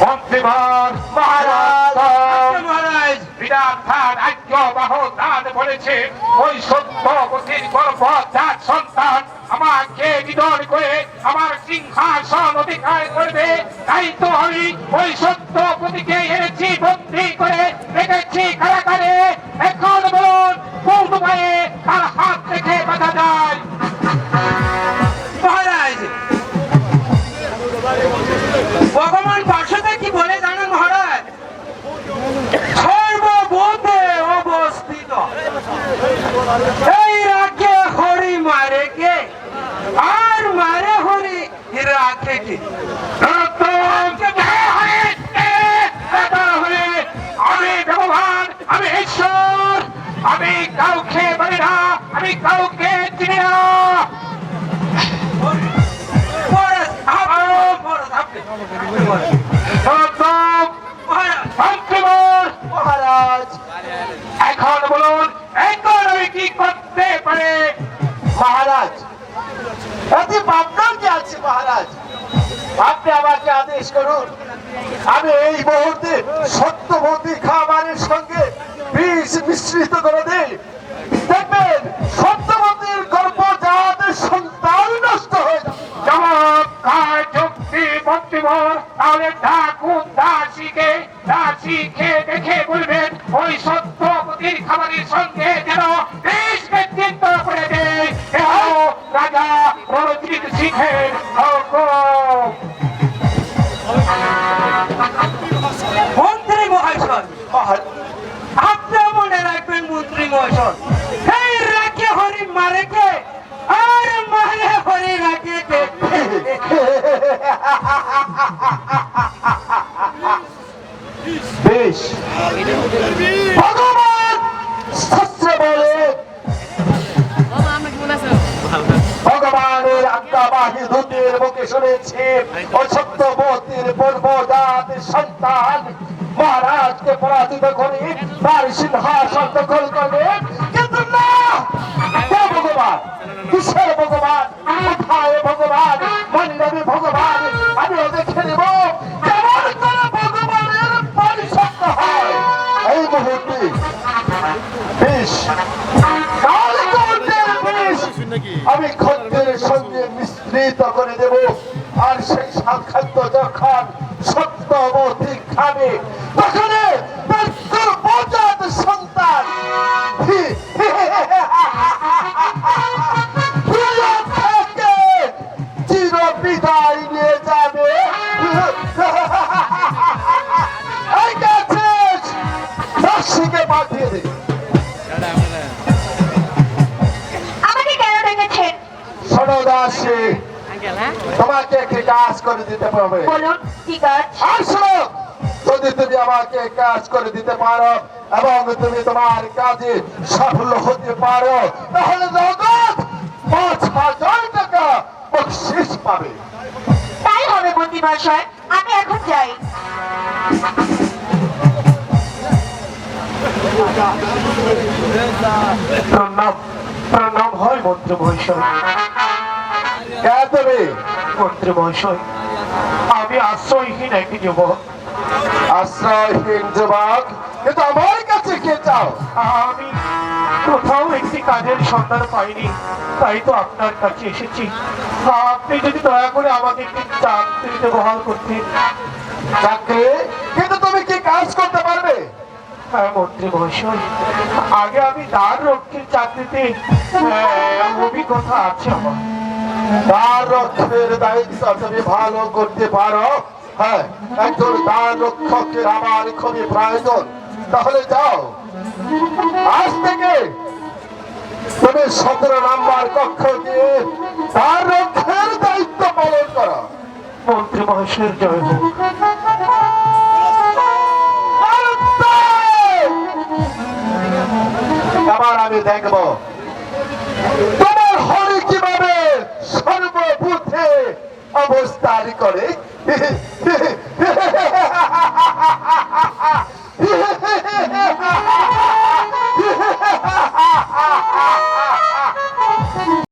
বন্দেভার বাহ দান বলেছে ওই সত্য পতির গর্ভ তার সন্তান আমাকে নিধন করে আমার সিংহাসন অধিকার করবে। তাই তো আমি ওই সত্য পতিকে এনেছি বন্দী করে এই রাজ্যে হরি মারে কে? আর মারে হরি রাখে কে আমি ঈশ্বর, আমি কাউকে বলি না, আমি কাউকে চিনি না। মহারাজ আপনি- মহারাজ আপনি সর্বম মহারাজ মন্ত্রীবর মহারাজ এখন বলুন এখন আমি কি করতে পারে। মহারাজ, অতি ভাবনাম যে আছে মহারাজ, আপনি আমাকে আদেশ করুন, আমি এই মুহূর্তে সত্যবতী খাবারের সঙ্গে বিষ মিশ্রিত করে দেই। দেখবেন সত্যবতীর গর্ভজাত সন্তান নষ্ট হয়ে যাবে। চমৎকার যুক্তি দাসীকে দেখে বলবেন, ওই সত্যপতির খাবারের সঙ্গে হুকুম। মন্ত্রী মহাশয় মহারাজ আপনি মনে রাখবেন মন্ত্রী মহাশয় এই রাখে হরি মারে কে? আর মারে হরি রাখে কে? বেশ। আজ্ঞাবাহী মুখে শুনেছি ও সত্যবতীর পূর্বজাত সন্তান মহারাজকে পরাজিত করে তার সিংহাসন দখল করবে। কিন্তু না! ভগবান, কিসের ভগবান? কোথায় ভগবান? মন্ডবী ভগবান, আমিও দেখে নেব। কেমন করে ভগবানের পরিসত্য হয়? এই মুহূর্তে বেশ কাল বেশ আমি মিশ্রিত করে দেব। আর সেই সাক্ষাৎ যখন সত্যবতী খাবে তখন দাসী তোমাকে একটি কাজ করে দিতে আর শোনো যদি তুমি আমাকে কাজ করে দিতে পারো এবং তুমি তোমার কাজে সফল হতে পারো তাহলে নগদ পাঁচ হাজার টাকা বকশিস পাবে। তাই হবে মন্ত্রী মহাশয় আমি এখন যাই। প্রণাম প্রণাম হয় মন্ত্রী মহাশয়। কে তুমি মন্ত্রী মহাশয় আমি আশ্রয়হীন একটি যুবক। আশ্রয়হীন যুবক? কিন্তু আমার কাছে কে চাও? আমি কোথাও একটি কাজের সন্ধান পাইনি তাই তো আপনার কাছে এসেছি। আপনি যদি দয়া করে আমাকে একটি চাকরিতে বহাল করতেন। চাকরি? কিন্তু তুমি কি কাজ করতে পারবে? হ্যাঁ মন্ত্রী মহাশয় আগে আমি দ্বার রক্ষীর চাকরিতে আহ, অভিজ্ঞতা আছে আমার। দ্বার রক্ষের দায়িত্ব তুমি ভালো করতে পারো। হ্যাঁ একজন দ্বার রক্ষকের আমার খুবই প্রয়োজন। তাহলে যাও। আজ থেকে তুমি সতেরো নাম্বার কক্ষ দিয়ে দ্বার রক্ষের দায়িত্ব পালন করো। মন্ত্রী মহাশয়ের জয় হোক। এবার আমি দেখব তোমার হরি কীভাবে সর্বভূতে অবস্থান করে।